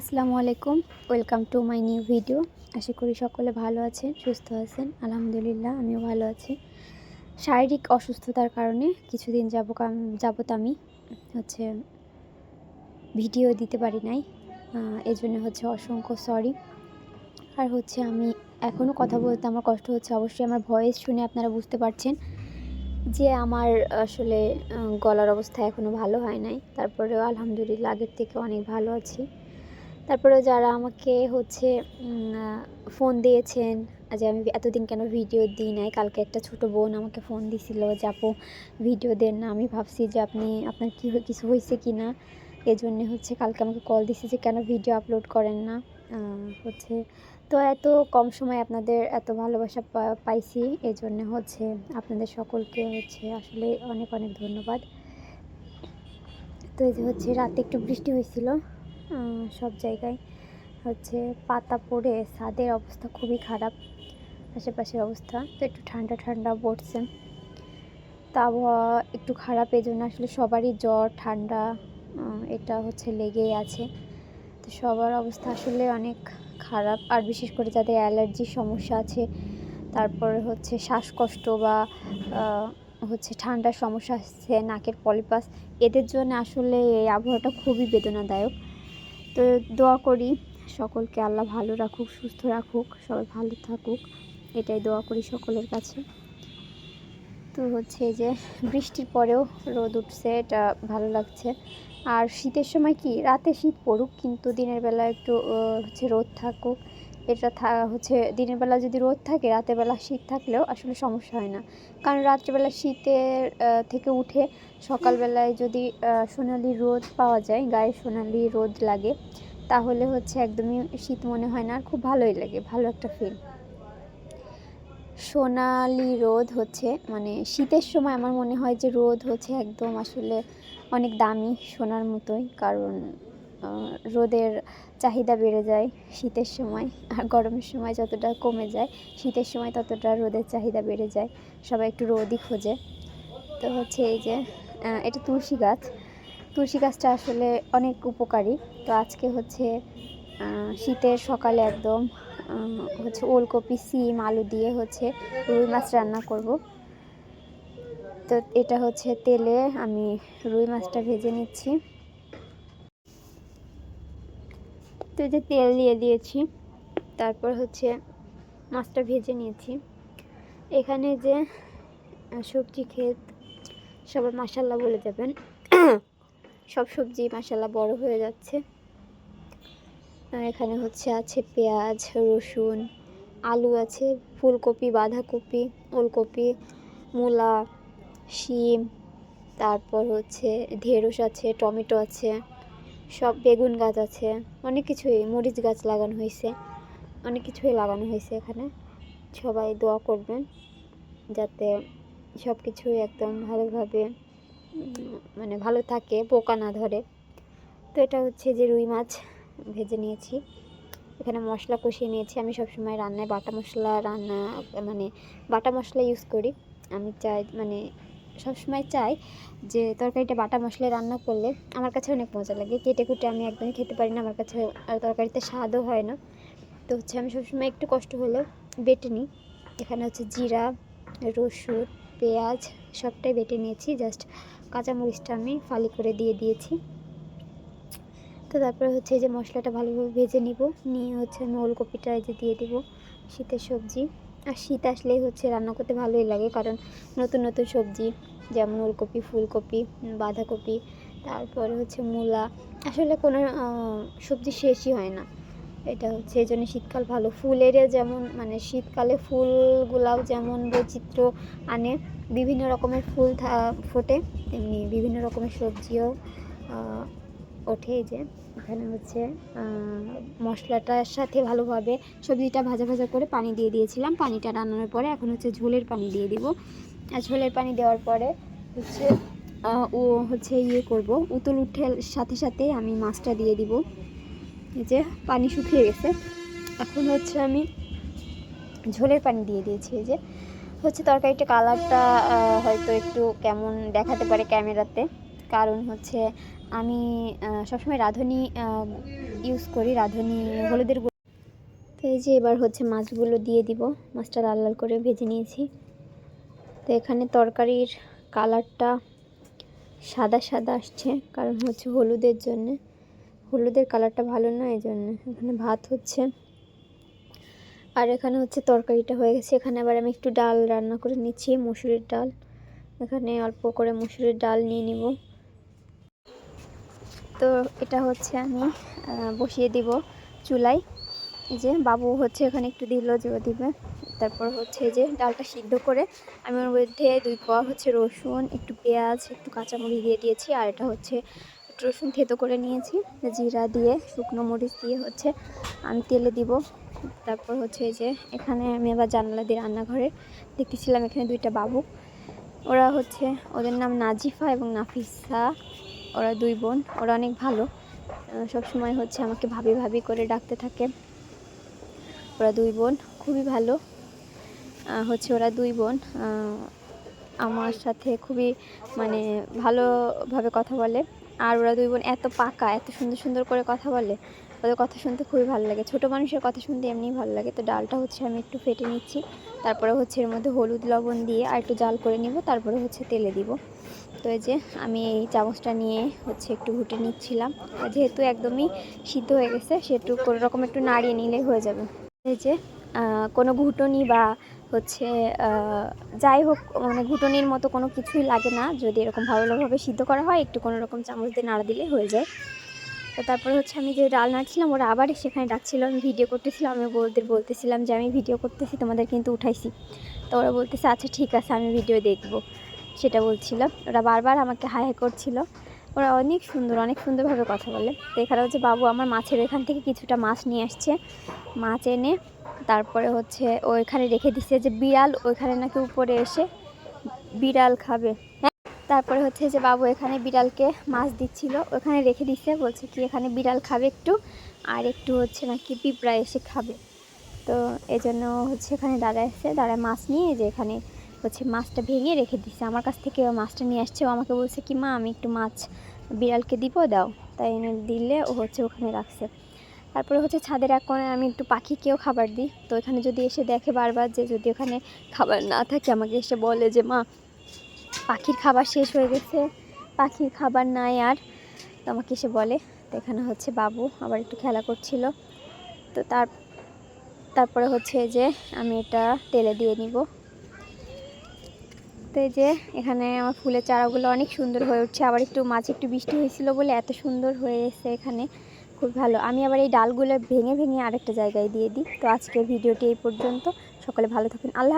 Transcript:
আসসালামু আলাইকুম। Welcome to my new video আশা করি সকলে ভালো আছেন, সুস্থ আছেন। আলহামদুলিল্লাহ, আমিও ভালো আছি। শারীরিক অসুস্থতার কারণে কিছুদিন যাব যাবত আমি হচ্ছে ভিডিও দিতে পারি নাই। এই জন্য হচ্ছে অসংখ্য সরি আর হচ্ছে আমি এখনও কথা বলতে আমার কষ্ট হচ্ছে। অবশ্যই আমার ভয়েস শুনে আপনারা বুঝতে পারছেন যে আমার আসলে গলার অবস্থা এখনও ভালো হয় নাই। তারপরেও আলহামদুলিল্লাহ আগের থেকে অনেক ভালো আছি। তারপরে যারা আমাকে হচ্ছে ফোন দিয়েছেন যে আমি এতদিন কেন ভিডিও দিই নাই, কালকে একটা ছোট বোন আমাকে ফোন দিছিল যে, আপু ভিডিও দেন না। আমি ভাবছি যে, আপনি, আপনার কী কিছু হয়েছে কি না? এই জন্যে হচ্ছে কালকে আমাকে কল দিছে যে, কেন ভিডিও আপলোড করেন না? হচ্ছে, তো এত কম সময় আপনাদের এত ভালোবাসা পাইছি এই জন্যে হচ্ছে আপনাদের সকলকে হচ্ছে আসলে অনেক অনেক ধন্যবাদ। তো এই যে হচ্ছে রাতে একটু বৃষ্টি হয়েছিল। সব জায়গায় হচ্ছে পাতা পড়ে, ছাদের অবস্থা খুবই খারাপ, আশেপাশের অবস্থা। তো একটু ঠান্ডা ঠান্ডা পড়ছে। তো আবহাওয়া একটু খারাপ এই জন্য আসলে সবারই জ্বর, ঠান্ডা এটা হচ্ছে লেগেই আছে। তো সবার অবস্থা আসলে অনেক খারাপ, আর বিশেষ করে যাদের অ্যালার্জির সমস্যা আছে, তারপরে হচ্ছে শ্বাসকষ্ট বা হচ্ছে ঠান্ডার সমস্যা আসছে নাকের পলিপাস, এদের জন্য আসলে এই আবহাওয়াটা খুবই বেদনাদায়ক। তো দোয়া করি সকলকে আল্লাহ ভালো রাখুক, সুস্থ রাখুক, সবাই ভালো থাকুক, এটাই দোয়া করি সকলের কাছে। তো হচ্ছে যে বৃষ্টির পরেও রোদ উঠছে, এটা ভালো লাগছে। আর শীতের সময় কি? রাতে শীত পড়ুক, কিন্তু দিনের বেলা একটু হচ্ছে রোদ থাকুক। এটা হচ্ছে দিনের বেলা যদি রোদ থাকে, রাতের বেলা শীত থাকলেও আসলে সমস্যা হয় না। কারণ রাত্রেবেলা শীতের থেকে উঠে সকালবেলায় যদি সোনালি রোদ পাওয়া যায়, গায়ে সোনালি রোদ লাগে, তাহলে হচ্ছে একদমই শীত মনে হয় না, আর খুব ভালোই লাগে, ভালো একটা ফিল সোনালি রোদ হচ্ছে মানে শীতের সময় আমার মনে হয় যে রোদ হচ্ছে একদম আসলে অনেক দামি সোনার মতোই, কারণ রোদের চাহিদা বেড়ে যায় শীতের সময়, আর গরমের সময় যতটা কমে যায়, শীতের সময় ততটা রোদের চাহিদা বেড়ে যায়। সবাই একটু রোদই খোঁজে। তো হচ্ছে এই যে এটা তুলসী গাছ। তুলসী গাছটা আসলে অনেক উপকারী। তো আজকে হচ্ছে শীতের সকালে একদম হচ্ছে ওলকপি, সিম, আলু দিয়ে হচ্ছে রুই মাছ রান্না করব। তো এটা হচ্ছে তেলে আমি রুই মাছটা ভেজে নিচ্ছি। তো যে তেল দিয়ে দিয়েছি, তারপর হচ্ছে মাছটা ভেজে নিয়েছি। এখানে যে সবজি ক্ষেত সবাই মাসাল্লাহ বলে যাবেন। সব সবজি মাসাল্লাহ বড় হয়ে যাচ্ছে। এখানে হচ্ছে আছে পেঁয়াজ, রসুন, আলু আছে, ফুলকপি, বাঁধাকপি, ওলকপি, মূলা, শিম, তারপর হচ্ছে ঢেঁড়স আছে, টমেটো আছে। সব বেগুন গাছ আছে, অনেক কিছুই, মরিচ গাছ লাগানো হয়েছে, অনেক কিছুই লাগানো হয়েছে এখানে। সবাই দোয়া করবেন যাতে সব কিছুই একদম ভালোভাবে মানে ভালো থাকে, পোকা না ধরে। তো এটা হচ্ছে যে রুই মাছ ভেজে নিয়েছি। এখানে মশলা কষিয়ে নিয়েছি। আমি সবসময় রান্নায় বাটা মশলা, রান্না মানে বাটা মশলা ইউজ করি। আমি চাই মানে সবসময় চাই যে তরকারিটা বাটা মশলায় রান্না করলে আমার কাছে অনেক মজা লাগে। কেটে কুটে আমি একদমই খেতে পারি না, আমার কাছে তরকারিতে স্বাদও হয় না। তো হচ্ছে আমি সবসময় একটু কষ্ট হলেও বেটে নিই। এখানে হচ্ছে জিরা, রসুন, পেঁয়াজ সবটাই বেটে নিয়েছি। জাস্ট কাঁচামরিচটা আমি ফালি করে দিয়ে দিয়েছি। তো তারপরে হচ্ছে যে মশলাটা ভালোভাবে ভেজে নিব। নিয়ে হচ্ছে আমি ওলকপিটা যে দিয়ে দেবো, শীতের সবজি। আর শীত আসলেই হচ্ছে রান্না করতে ভালোই লাগে, কারণ নতুন নতুন সবজি, যেমন ওলকপি, ফুলকপি বাঁধাকপি, তারপরে হচ্ছে মূলা, আসলে কোনো সবজি শেষই হয় না। এটা হচ্ছে এই জন্য শীতকাল ভালো। ফুলেরও যেমন মানে শীতকালে ফুলগুলাও যেমন বৈচিত্র্য আনে, বিভিন্ন রকমের ফুল ফোটে, তেমনি বিভিন্ন রকমের সবজিও ওঠে যে, এখানে হচ্ছে মশলাটার সাথে ভালোভাবে সবজিটা ভাজা ভাজা করে পানি দিয়ে দিয়েছিলাম। পানিটা রান্নানোর পরে এখন হচ্ছে ঝোলের পানি দিয়ে দিব। আর ঝোলের পানি দেওয়ার পরে হচ্ছে ও হচ্ছে ইয়ে করব। উতল উঠে সাথে সাথে আমি মাছটা দিয়ে দিব। এই যে, পানি শুকিয়ে গেছে। এখন হচ্ছে আমি ঝোলের পানি দিয়ে দিয়েছি। এই যে, হচ্ছে তরকারিটা কালারটা হয়তো একটু কেমন দেখাতে পারে ক্যামেরাতে। কারণ হচ্ছে আমি সবসময় রাঁধুনি ইউজ করি, রাঁধুনি, হলুদের তো এই যে এবার হচ্ছে মাছগুলো দিয়ে দিব। মাছটা লাল লাল করে ভেজে নিয়েছি। তো এখানে তরকারির কালারটা সাদা সাদা আসছে, কারণ হচ্ছে হলুদের জন্যে। হলুদের কালারটা ভালো না, এই জন্য। এখানে ভাত হচ্ছে। আর এখানে হচ্ছে তরকারিটা হয়ে গেছে। এখানে আবার আমি একটু ডাল রান্না করে নিচ্ছি, মুসুরির ডাল। এখানে অল্প করে মুসুরির ডাল নিয়ে নিব। তো এটা হচ্ছে আমি বসিয়ে দিব চুলায়। যে বাবু হচ্ছে এখানে একটু দিল ও দিবে। তারপর হচ্ছে যে ডালটা সিদ্ধ করে আমি ওর মধ্যে দুই কোয়া হচ্ছে রসুন, একটু পেঁয়াজ, একটু কাঁচামরিচ দিয়ে দিয়েছি, আর এটা হচ্ছে একটু রসুন থেতো করে নিয়েছি। জিরা দিয়ে, শুকনো মরিচ দিয়ে হচ্ছে আমি তেলে দিব। তারপর হচ্ছে যে এখানে আমি আবার জানালা দিয়ে রান্নাঘরে দেখতেছিলাম এখানে দুইটা বাবু। ওরা হচ্ছে ওদের নাম নাজিফা এবং নাফিসা। ওরা দুই বোন, ওরা অনেক ভালো। সব সময় হচ্ছে আমাকে ভাবি ভাবি করে ডাকতে থাকে। ওরা দুই বোন, খুবই ভালো। হচ্ছে ওরা দুই বোন। আমার সাথে খুবই মানে ভালোভাবে কথা বলে। আর ওরা দুই বোন এত পাকা, এত সুন্দর সুন্দর করে কথা বলে। ওদের কথা শুনতে খুবই ভালো লাগে। ছোট মানুষের কথা শুনতে এমনিই ভালো লাগে। তো ডালটা হচ্ছে আমি একটু ফেটে নিচ্ছি। তারপরে হচ্ছে এর মধ্যে হলুদ লবণ দিয়ে আর একটু জাল করে নিব। তারপরে হচ্ছে তেলে দিব। তো এই যে আমি এই চামচটা নিয়ে হচ্ছে একটু ঘুটে নিচ্ছিলাম। যেহেতু একদমই সিদ্ধ হয়ে গেছে সেটু কোনো রকম একটু নাড়িয়ে নিলেই হয়ে যাবে। এই যে কোনো ঘুটনি বা হচ্ছে যাই হোক মানে ঘুটনির মতো কোনো কিছুই লাগে না। যদি এরকম ভালোভাবে সিদ্ধ করা হয়, একটু কোনো রকম চামচ দিয়ে নাড়া দিলে হয়ে যায়। তো তারপরে হচ্ছে আমি যে ডাল নাড়ছিলাম, ওরা আবার সেখানে ডাকছিল। আমি ভিডিও করতেছিলাম, আমি ওদের বলতেছিলাম যে আমি ভিডিও করতেছি, তোমাদের কিন্তু উঠাইছি। তো ওরা বলতেছে আচ্ছা ঠিক আছে, আমি ভিডিও দেখব। সেটা বলছিল। ওরা বারবার আমাকে হাই হাই করছিল। ওরা অনেক সুন্দর, অনেক সুন্দরভাবে কথা বলে। তো এখানে হচ্ছে বাবু আমার মাছের এখান থেকে কিছুটা মাছ নিয়ে আসছে। মাছ এনে তারপরে হচ্ছে ও এখানে রেখে দিছে যে বিড়াল ওইখানে নাকি উপরে এসে বিড়াল খাবে। হ্যাঁ তারপরে হচ্ছে যে বাবু এখানে বিড়ালকে মাছ দিচ্ছিল। ওখানে রেখে দিছে, বলছে কি এখানে বিড়াল খাবে একটু আর একটু হচ্ছে নাকি পিঁপড়া এসে খাবে। তো এই জন্য হচ্ছে এখানে দাঁড়ায় এসে দাঁড়ায় মাছ নিয়ে যে এখানে হচ্ছে মাছটা ভেঙে রেখে দিছে। আমার কাছ থেকে মাছটা নিয়ে আসছে। ও আমাকে বলছে কি, মা, আমি একটু মাছ বিড়ালকে দিব, দাও। তাই এনে দিলে ও হচ্ছে ওখানে রাখছে। তারপরে হচ্ছে ছাদের এক কোণে আমি একটু পাখিকেও খাবার দিই। তো এখানে যদি এসে দেখে বারবার যে যদি ওখানে খাবার না থাকে, আমাকে এসে বলে যে, মা, পাখির খাবার শেষ হয়ে গেছে। পাখির খাবার নাই আর। তো আমাকে এসে বলে। তো এখানে হচ্ছে বাবু আবার একটু খেলা করছিল। তো তার, তারপরে হচ্ছে যে আমি এটা তেলে দিয়ে নিব। তো এই যে এখানে আমার ফুলের চারাগুলো অনেক সুন্দর হয়ে উঠছে। আবার একটু মাছ একটু বৃষ্টি হয়েছিল বলে এত সুন্দর হয়ে এসে এখানে। খুব ভালো। আমি আবার এই ডালগুলো ভেঙে ভেঙে আরেকটা জায়গায় দিয়ে দিই। তো আজকের ভিডিওটি এই পর্যন্ত। সকলে ভালো থাকুন। আল্লাহ